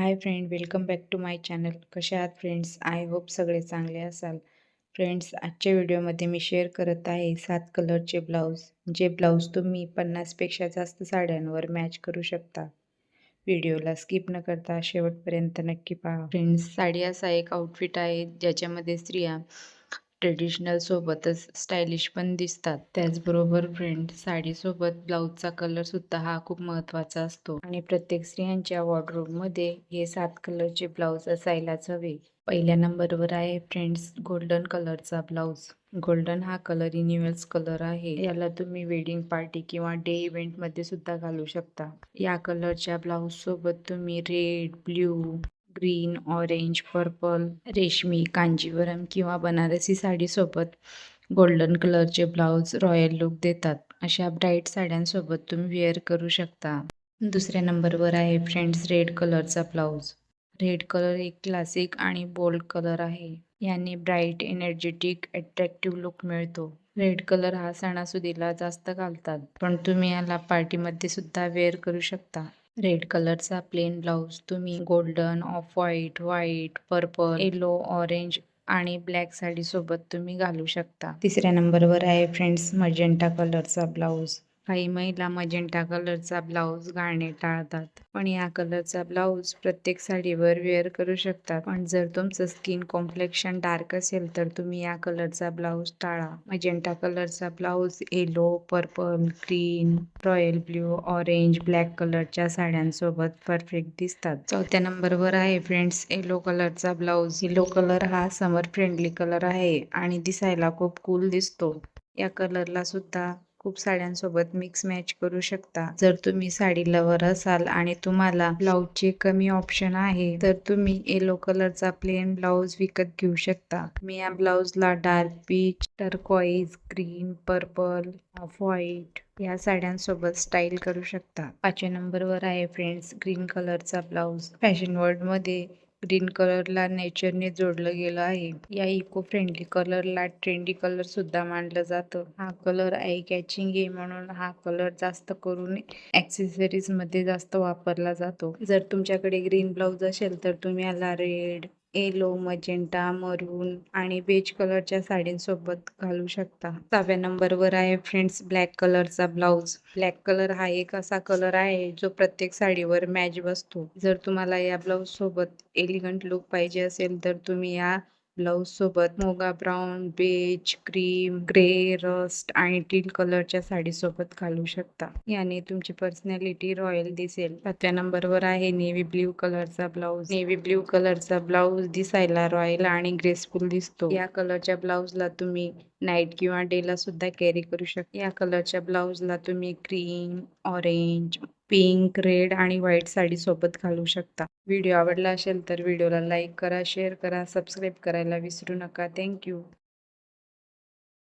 Hi friend welcome back to my channel कसे आहात friends I hope सगळे चांगले असाल. फ्रेंड्स आजच्या व्हिडिओमध्ये मी शेअर करत आहे सात कलरचे ब्लाऊज जे ब्लाऊज तुम्ही पन्नासपेक्षा जास्त साड्यांवर मॅच करू शकता. व्हिडिओला स्किप न करता शेवटपर्यंत नक्की पहा. फ्रेंड्स साडी असा एक आउटफिट आहे ज्याच्यामध्ये स्त्रिया ट्रेडिशनल सोबतच स्टायलिश पण दिसतात. त्याचबरोबर फ्रेंड साडीसोबत ब्लाऊजचा कलर सुद्धा हा खूप महत्त्वाचा असतो. आणि प्रत्येक स्त्रियांच्या वॉर्डरोबमध्ये हे सात कलरचे ब्लाऊज असायलाच हवे. पहिल्या नंबरवर आहे फ्रेंड्स गोल्डन कलरचा ब्लाऊज गोल्डन हा कलर इन्युअल्स कलर आहे. याला तुम्ही वेडिंग पार्टी किंवा डे इव्हेंटमध्ये सुद्धा घालू शकता. या कलरच्या ब्लाऊज सोबत तुम्ही red blue green orange purple रेशमी कांजीवरम किंवा बनारसी साडीसोबत गोल्डन कलरचे ब्लाऊज रॉयल लुक देतात. अशा ब्राईट साड्यांसोबत तुम्ही वेअर करू शकता. दुसऱ्या नंबरवर आहे फ्रेंड्स रेड कलरचा ब्लाऊज रेड कलर एक क्लासिक आणि बोल्ड कलर आहे. याने ब्राईट एनर्जेटिक अट्रॅक्टिव्ह लुक मिळतो. रेड कलर हा सणासुदीला जास्त घालतात. पण तुम्ही याला पार्टीमध्ये सुद्धा वेअर करू शकता. रेड कलरचा प्लेन ब्लाऊज. तुम्ही golden off white white purple yellow orange आणि ब्लॅक साडी सोबत तुम्ही घालू शकता. तिसऱ्या नंबरवर आहे फ्रेंड्स मजेंटा कलरचा ब्लाऊज. काही महिला मजेंटा कलरचा ब्लाऊज घालणे टाळतात. पण या कलरचा ब्लाऊज प्रत्येक साडीवर वेअर करू शकतात. पण जर तुमचं स्किन कॉम्प्लेक्शन डार्क असेल तर तुम्ही या कलरचा ब्लाऊज टाळा. मजेंटा कलरचा blouse yellow purple green royal blue orange black कलरच्या साड्यांसोबत परफेक्ट दिसतात. चौथ्या नंबरवर आहे फ्रेंड्स. येलो कलरचा ब्लाऊज. येलो कलर हा समर फ्रेंडली कलर आहे आणि दिसायला खूप कूल दिसतो. या कलरला सुद्धा खूप साड्यांसोबत मिक्स मॅच करू शकता. जर तुम्ही साडी लवर असाल आणि तुम्हाला ब्लाऊजचे कमी ऑप्शन आहे तर तुम्ही येलो कलरचा प्लेन ब्लाऊज विकत घेऊ शकता. मी या ब्लाऊजला dark peach turquoise green purple off white या साड्यांसोबत स्टाईल करू शकता. पाचव्या नंबरवर आहे फ्रेंड्स ग्रीन कलरचा ब्लाऊज फॅशन वर्ल्डमध्ये ग्रीन कलरला नेचरने जोडलं गेलं आहे. या इको फ्रेंडली कलरला ट्रेंडी कलर सुद्धा मानलं जातं. हा कलर आय कॅचिंग आहे म्हणून हा कलर जास्त करून ऍक्सेसरीजमध्ये जास्त वापरला जातो. जर तुमच्याकडे ग्रीन ब्लाऊज असेल तर तुम्ही याला रेड येलो मजेंटा मरून आणि बेज कलरच्या साडींसोबत घालू शकता. सहाव्या नंबरवर आहे फ्रेंड्स ब्लॅक कलरचा ब्लाऊज ब्लॅक कलर हा एक असा कलर आहे जो प्रत्येक साडीवर मॅच बसतो. जर तुम्हाला या ब्लाऊज सोबत एलिगंट लुक पाहिजे असेल तर तुम्ही या ब्लाऊज सोबत mocha brown beige cream grey rust आणि टील कलरच्या साडी सोबत घालू शकता. याने तुमची पर्सनॅलिटी रॉयल दिसेल. सातव्या नंबरवर आहे नेव्ही ब्ल्यू कलरचा ब्लाऊज नेव्ही ब्ल्यू कलरचा ब्लाऊज दिसायला रॉयल आणि ग्रेसफुल दिसतो. या कलरच्या ब्लाऊजला तुम्ही नाईट किंवा डेला सुद्धा कॅरी करू शकता. या कलरच्या ब्लाऊजला तुम्ही ग्रीन ऑरेंज पिंक रेड आणि व्हाईट साडीसोबत घालू शकता. व्हिडिओ आवडला असेल तर व्हिडिओला लाईक करा शेअर करा सबस्क्राईब करायला विसरू नका. थँक्यू